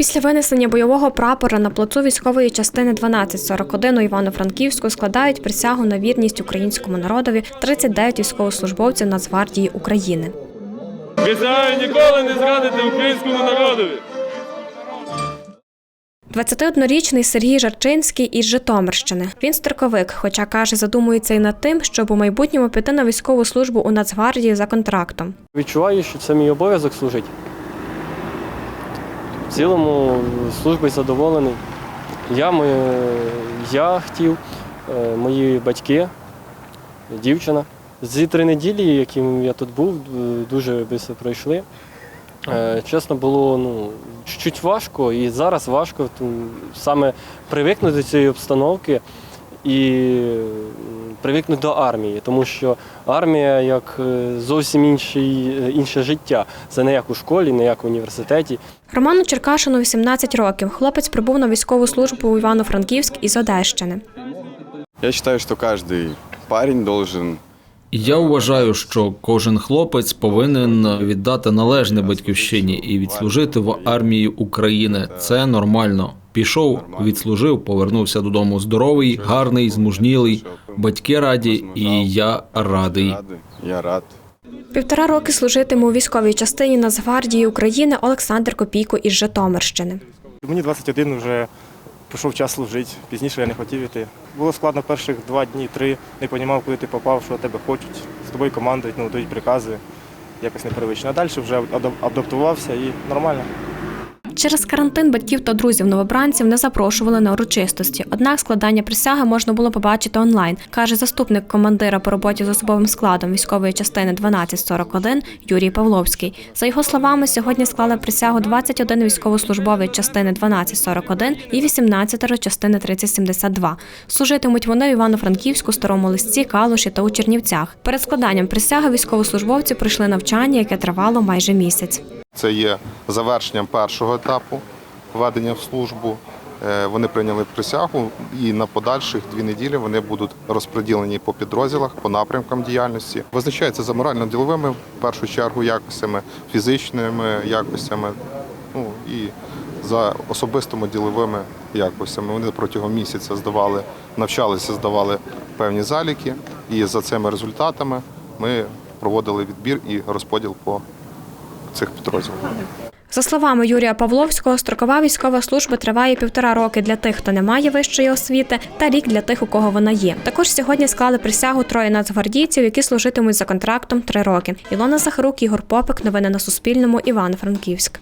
Після винесення бойового прапора на плацу військової частини 1241 у Івано-Франківську складають присягу на вірність українському народові 39 військовослужбовців Нацгвардії України. Присягаю ніколи не зрадити українському народові. 21-річний Сергій Жарчинський із Житомирщини. Він строковик, хоча каже, задумується і над тим, щоб у майбутньому піти на військову службу у Нацгвардії за контрактом. Відчуваю, що це мій обов'язок служити. В цілому службою задоволений. Я, ми, я хотів, е, мої батьки, дівчина. Ці три неділі, які я тут був, дуже швидко пройшли. Е, Чесно, було ну, чуть-чуть важко, і зараз важко саме привикнути до цієї обстановки і привикнути до армії, тому що армія як е, зовсім інший, е, інше життя. Це не як у школі, не як в університеті. Роману Черкашину 18 років. Хлопець прибув на військову службу у Івано-Франківськ із Одещини. Я считаю, что каждый парень должен Я вважаю, що кожен хлопець повинен віддати належне батьківщині і відслужити в армії України. Це нормально. Пішов, відслужив, повернувся додому здоровий, гарний, змужнілий. Батьки раді, і я радий. Я рад. Півтора роки служитиме у військовій частині Нацгвардії України Олександр Копійко із Житомирщини. Мені 21 вже прийшов час служити. Пізніше я не хотів іти. Було складно перших два дні, три. Не розумів, куди ти попав, що тебе хочуть. З тобою командують, ну дають прикази. Якось непривично. А далі вже адаптувався і нормально. Через карантин батьків та друзів новобранців не запрошували на урочистості. Однак складання присяги можна було побачити онлайн, каже заступник командира по роботі з особовим складом військової частини 1241 Юрій Павловський. За його словами, сьогодні склали присягу 21 військовослужбовець частини 1241 і 18 частини 3072. Служитимуть вони в Івано-Франківську, Старому Листі, Калуші та у Чернівцях. Перед складанням присяги військовослужбовці пройшли навчання, яке тривало майже місяць. Це є завершенням першого етапу введення в службу. Е, Вони прийняли присягу, і на подальших дві неділі вони будуть розподілені по підрозділах, по напрямкам діяльності. Визначаються за морально-діловими в першу чергу якостями, фізичними якостями, ну і за особистими діловими якостями. Вони протягом місяця здавали, навчалися, здавали певні заліки, і за цими результатами ми проводили відбір і розподіл по цих підрозділів. За словами Юрія Павловського, строкова військова служба триває півтора роки для тих, хто не має вищої освіти, та рік для тих, у кого вона є. Також сьогодні склали присягу троє нацгвардійців, які служитимуть за контрактом три роки. Ілона Захарук, Ігор Попик. Новини на Суспільному. Івано-Франківськ.